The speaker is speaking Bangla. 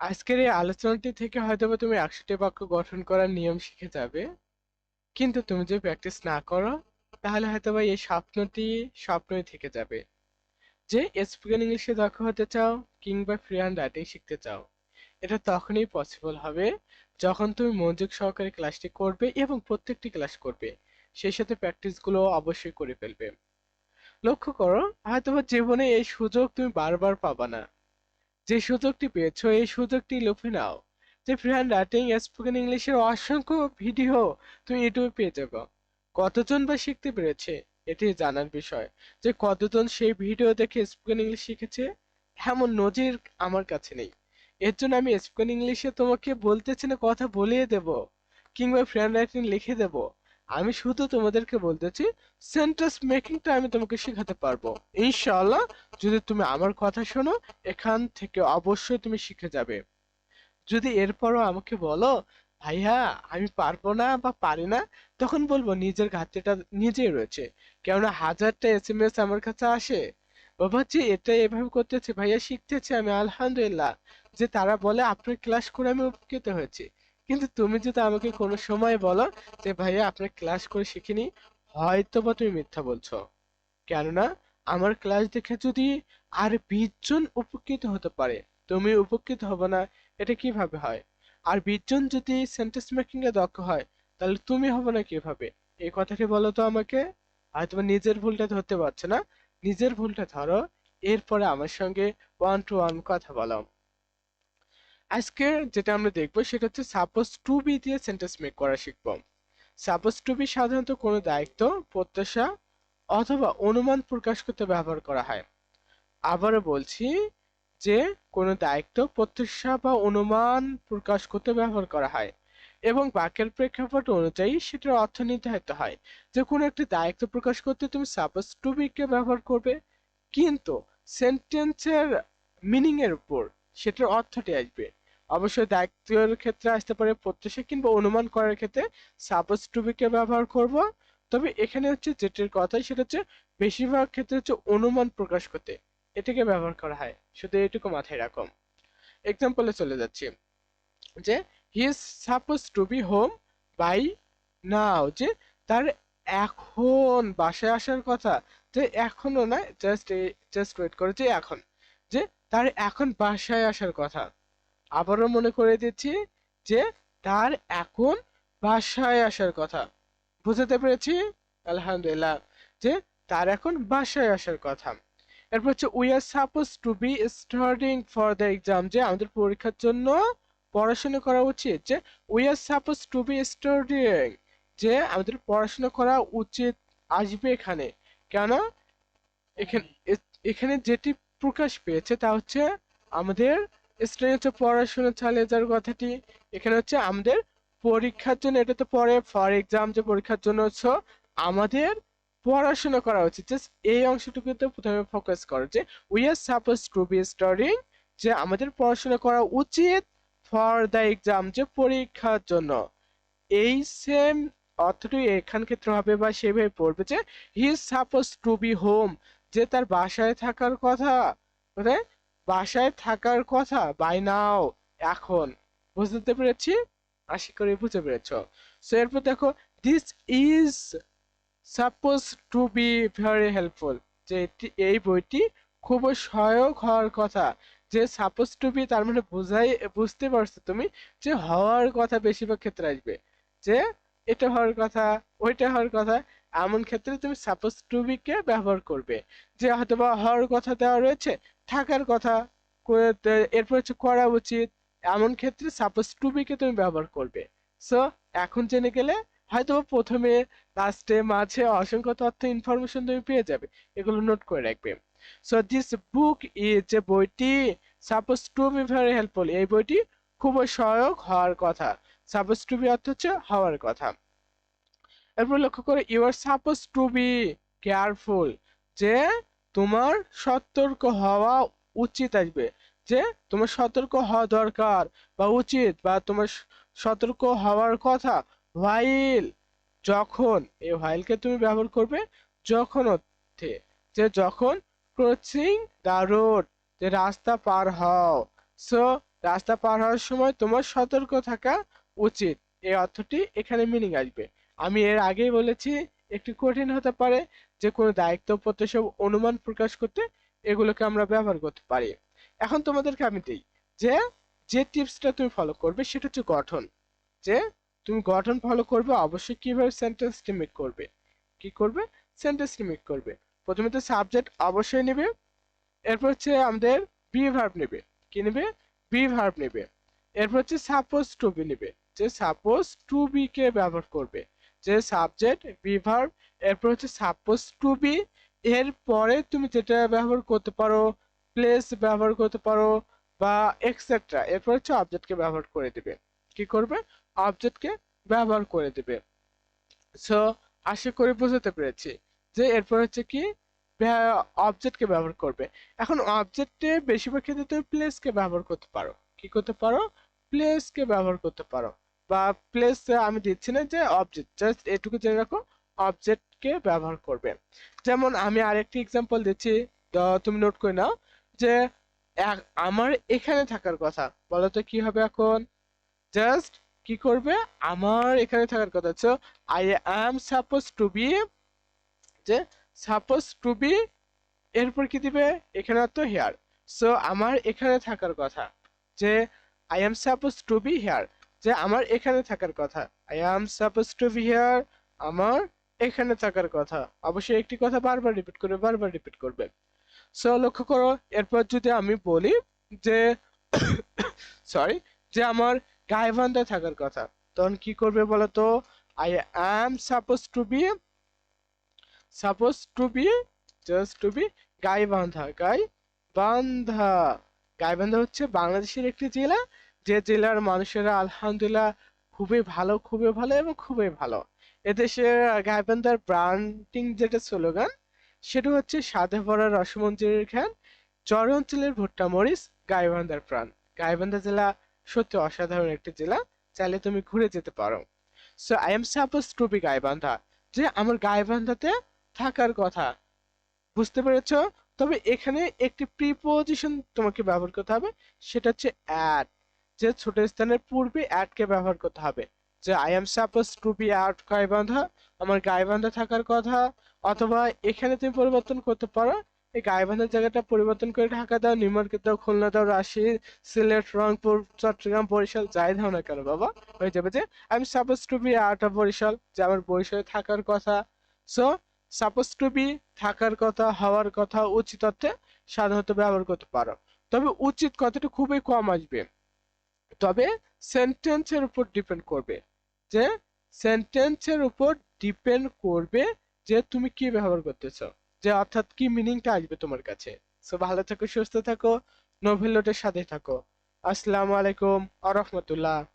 আজকের এই আলোচনাটি থেকে হয়তোবা তুমি একশোটি বাক্য গঠন করার নিয়ম শিখে যাবে। কিন্তু তুমি যদি প্র্যাকটিস না করো, তাহলে হয়তোবা এই স্বপ্নটি স্বপ্নই থেকে যাবে। যে স্পোকেন ইংলিশে দক্ষ হতে চাও কিংবা ফ্রি হ্যান্ড রাইটিং শিখতে চাও, এটা তখনই পসিবল হবে যখন তুমি মনোযোগ সহকারে ক্লাসটি করবে এবং প্রত্যেকটি ক্লাস করবে। সেই সাথে প্র্যাকটিসগুলো অবশ্যই করে ফেলবে। লক্ষ্য করো, হয়তোবা জীবনে এই সুযোগ তুমি বারবার পাবা না। যে সুযোগটি পেয়েছ, এই সুযোগটি লুফে নাও। যে ফ্রি হ্যান্ড রাইটিং স্পোকেন ইংলিশের অসংখ্য ভিডিও তুমি ইউটিউবে পেয়ে যাবে। কতজন বা শিখতে পেরেছে, এটি জানার বিষয়। যে কতজন সেই ভিডিও দেখে স্পোকেন ইংলিশ শিখেছে, এমন নজির আমার কাছে নেই। এর জন্য আমি স্পোকেন ইংলিশে তোমাকে বলতেছি না, কথা বলিয়ে দেব, কিংবা ফ্রেন্ড রাইটিং লিখে দেব। আমি শুধু তোমাদেরকে বলতেছি সেন্টেন্স মেকিংটা আমি তোমাকে শেখাতে পারব। ইনশাআল্লাহ, যদি তুমি আমার কথা শোনো, এখান থেকে অবশ্যই তুমি শিখে যাবে। যদি এরপরও আমাকে বলো, ভাইয়া, আমি পারব না বা পারি না, তখন বলব, নিজের ঘাটতিটা নিজেই রয়েছে। কেননা হাজারটা এস এম এস আমার কাছে আসে। বাবা যে এটা এভাবে করতেছে, ভাইয়া শিখতেছে আমি, আলহামদুলিল্লাহ। যে তারা বলে, আপনার ক্লাস করে আমি উপকৃত হয়েছি। কিন্তু তুমি যদি আমাকে কোনো সময় বলো যে, ভাইয়া, আপনার ক্লাস করে শিখিনি হয়তো বা তুমি মিথ্যা বলছো। কেননা, আমার ক্লাস দেখে যদি আর বিশ জন উপকৃত হতে পারে, তুমি উপকৃত হবে না, এটা কীভাবে হয়? আর বিশ জন যদি সেন্টেন্স মেকিং এ দক্ষ হয়, তাহলে তুমি হবে না কীভাবে? এই কথাটি বলো তো আমাকে। আর তোমার নিজের ভুলটা ধরতে পারছ না। নিজের ভুলটা ধরো। এরপরে আমার সঙ্গে ওয়ান টু ওয়ান কথা বলো। আজকে যেটা আমরা দেখব সেটা হচ্ছে সাপোজ টু বি দিয়ে সেন্টেন্স মেক করা শিখব। সাপোজ টু বি সাধারণত কোনো দায়িত্ব, প্রত্যাশা অথবা অনুমান প্রকাশ করতে ব্যবহার করা হয়। আবারও বলছি যে কোনো দায়িত্ব, প্রত্যাশা বা অনুমান প্রকাশ করতে ব্যবহার করা হয় এবং বাক্যের প্রেক্ষাপট অনুযায়ী সেটার অর্থ নির্ধারিত হয়। যে কোনো একটি দায়িত্ব প্রকাশ করতে তুমি সাপোজ টু বি কে ব্যবহার করবে, কিন্তু সেন্টেন্সের মিনিং এর উপর সেটার অর্থটি আসবে। অবশ্যই দায়িত্বের ক্ষেত্রে আসতে পারে, প্রত্যাশা কিংবা অনুমান করার ক্ষেত্রে সাপোজ টু বি কে ব্যবহার করব। তবে এখানে হচ্ছে যেটির কথা সেটা হচ্ছে বেশিরভাগ ক্ষেত্রে হচ্ছে অনুমান প্রকাশ করতে, এটাকে ব্যবহার করা হয়। শুধু এটুকু মাথায় রাখো। এক্সাম্পলে চলে যাচ্ছি। যে he is suppose to be home by now যে তার এখন, বাসায় আসার কথা, যে এখনও না জাস্ট জাস্ট ওয়েট করে যে এখন, যে তার এখন বাসায় আসার কথা। আবারও মনে করে দিচ্ছি যে তার এখন বাসায় আসার কথা। বুঝতে পেরেছি? আলহামদুলিল্লাহ। যে তার এখন বাসায় আসার কথা। এরপর হচ্ছে we are suppose to be studying for the exam যে আমাদের পরীক্ষার জন্য পড়াশোনা করা উচিত। যে we are suppose to be studying যে আমাদের পড়াশোনা করা উচিত আসবে এখানে। কেন? এখানে এখানে যেটি প্রকাশ পেয়েছে তা হচ্ছে আমাদের স্টুডেন্ট হচ্ছে পড়াশোনা চালিয়ে যাওয়ার কথাটি এখানে হচ্ছে আমাদের পরীক্ষার জন্য, এটা তো পরে ফর এক্সাম যে পরীক্ষার জন্য হচ্ছে আমাদের পড়াশোনা করা উচিত। জাস্ট এই অংশটুকুতে প্রথমে ফোকাস করো যে we are suppose to be studying যে আমাদের পড়াশোনা করা উচিত ফর দ্য এক্সাম যে পরীক্ষার জন্য। এই সেম অর্থটি এখান ক্ষেত্রে হবে বা সেভাবে পড়বে যে he is suppose to be home যে তার বাসায় থাকার কথা মানে বাসায় থাকার কথা বাই নাও এখন। বুঝতে পেরেছি? আশা করি বুঝতে পেরেছ। সো এরপর দেখো this is suppose to be very helpful যে এই বইটি খুব সহায়ক হওয়ার কথা। যে সাপোজ টু বি তার মানে বুঝাই, বুঝতে পারছ তুমি যে হওয়ার কথা বেশিরভাগ ক্ষেত্রে আসবে। যে এটা হওয়ার কথা, ওইটা হওয়ার কথা এমন ক্ষেত্রে তুমি সাপোজ টু বি কে ব্যবহার করবে? যে হয়তো বা হওয়ার কথা দেওয়া রয়েছে, থাকার কথা এরপর হচ্ছে করা উচিত। এমন ক্ষেত্রে সাপোজ টু বি কে তুমি ব্যবহার করবে। সো এখন জেনে গেলে হয়তো প্রথমে লাস্টে মাঝে অসংখ্য তথ্য ইনফরমেশন তুমি পেয়ে যাবে। এগুলো নোট করে রাখবে। সো দিস বুক ইজ যে বইটি suppose to be very helpful এই বইটি খুবই সহায়ক হওয়ার কথা। সাপোজ টু বি অর্থ হচ্ছে হওয়ার কথা। এরপর লক্ষ্য করে you are suppose to be careful যে তোমার সতর্ক হওয়া উচিত আসবে। যে তোমার সতর্ক হওয়া দরকার বা উচিত বা তোমার সতর্ক হওয়ার কথা হোয়াইল যখন, এই হোয়াইলকে তুমি ব্যবহার করবে, যখন অর্থে। যে যখন ক্রসিং দ্য রোড যে রাস্তা পার হও। সো রাস্তা পার হওয়ার সময় তোমার সতর্ক থাকা উচিত। এই অর্থটি এখানে মিনিং আসবে। আমি এর আগেই বলেছি, একটি কঠিন হতে পারে যে কোনো দায়িত্ব প্রত্যাশা অনুমান প্রকাশ করতে এগুলোকে আমরা ব্যবহার করতে পারি। এখন তোমাদেরকে আমি দিই যে যে টিপসটা তুমি ফলো করবে সেটা হচ্ছে গঠন। যে, তুমি গঠন ফলো করবে, অবশ্যই কীভাবে সেন্টেন্সটি মেক করবে? কি করবে? সেন্টেন্সটি মেক করবে। প্রথমে তো সাবজেক্ট অবশ্যই নেবে, এরপর হচ্ছে আমাদের বি ভার্ব নেবে। কি নেবে? বি ভার্ব নেবে। এরপর হচ্ছে সাপোজ টু বি নেবে। যে সাপোজ টু বি কে ব্যবহার করবে। যে সাবজেক্ট বি ভার্ব এরপর হচ্ছে সাপোজ টু বি এর পরে তুমি যেটা ব্যবহার করতে পারো প্লেস ব্যবহার করতে পারো, বা এক্সেট্রা এরপর হচ্ছে অবজেক্টকে ব্যবহার করে দিবে। কি করবে? অবজেক্টকে ব্যবহার করে দিবে। সো আশা করি বুঝতে পেরেছি যে এরপর হচ্ছে কি অবজেক্টকে ব্যবহার করবে। এখন অবজেক্টে বেশিরভাগ ক্ষেত্রে তুমি প্লেসকে ব্যবহার করতে পারো। কি করতে পারো? প্লেসকে ব্যবহার করতে পারো। বা প্লেস আমি দিচ্ছি না যে অবজেক্ট জাস্ট এটুকু জেনে রাখো অবজেক্টকে ব্যবহার করবে। যেমন আমি আরেকটি এক্সাম্পল দিচ্ছি তুমি নোট করে নাও যে আমার এখানে থাকার কথা বলো তো কি হবে এখন? জাস্ট কি করবে? আমার এখানে থাকার কথা। So I am suppose to be যে সাপোজ টু বি এরপর কি দিবে? এখানে তো হেয়ার সো আমার এখানে থাকার কথা যে I am suppose to be here যে আমার এখানে থাকার কথা। I am suppose to be here আমার এখানে থাকার কথা। অবশ্যই একটি কথা বারবার রিপিট করবে, বারবার রিপিট করবে। সো লক্ষ্য করো, এরপর যদি আমি বলি যে সরি যে আমার গাইবান্ধায় থাকার কথা, তখন কি করবে বলো তো I am suppose to be suppose to be just to be Gaibandha. Gaibandha Gaibandha হচ্ছে বাংলাদেশের একটি জেলা যে জেলার মানুষেরা আলহামদুলিল্লাহ খুবই ভালো খুবই ভালো এবং খুবই ভালো। এদেশের গাইবান্ধার ব্র্যান্ডিং যেটা স্লোগান সেটা হচ্ছে সাধে ভরা রসমঞ্জুরির খান চর অঞ্চলের ভুট্টা মরিচ, গাইবান্ধার প্রাণ। গাইবান্ধা জেলা সত্যি অসাধারণ একটি জেলা, চাইলে তুমি ঘুরে যেতে পারো। So I am suppose to be Gaibandha. যে আমার গাইবান্ধাতে থাকার কথা, বুঝতে পেরেছ? তবে এখানে একটি প্রিপোজিশন তোমাকে ব্যবহার করতে হবে, সেটা হচ্ছে অ্যাট যে ছোট স্থানের পূর্বে অ্যাটকে ব্যবহার করতে হবে। যে I am suppose to be at বাঁধা, আমার গাইবান্ধা থাকার কথা, অথবা এখানে তুমি পরিবর্তন করতে পারো, এই গাইবান্ধার জায়গাটা পরিবর্তন করে ঢাকা দাও, নিউ মার্কেট দাও, খুলনা দাও রাজশাহী সিলেট, রংপুর, চট্টগ্রাম, বরিশাল, যাই দাও না কেন বাবা, হয়ে যাবে যে I am suppose to be out of Barishal, যে আমার বরিশালে থাকার কথা। সো সাপোজ টু বি থাকার কথা, হওয়ার কথা, উচিত অর্থে সাধারণত ব্যবহার করতে পারো। তবে উচিত কথাটা খুবই কম আসবে। তবে সেন্টেন্সের উপর ডিপেন্ড করবে। যে সেন্টেন্সের উপর ডিপেন্ড করবে যে তুমি কি ব্যবহার করতেছ। যে অর্থাৎ কি মিনিংটা আসবে তোমার কাছে। সো ভালো থাকো, সুস্থ থাকো, নোভেল নোটের সাথে থাকো। আসসালামু আলাইকুম, আ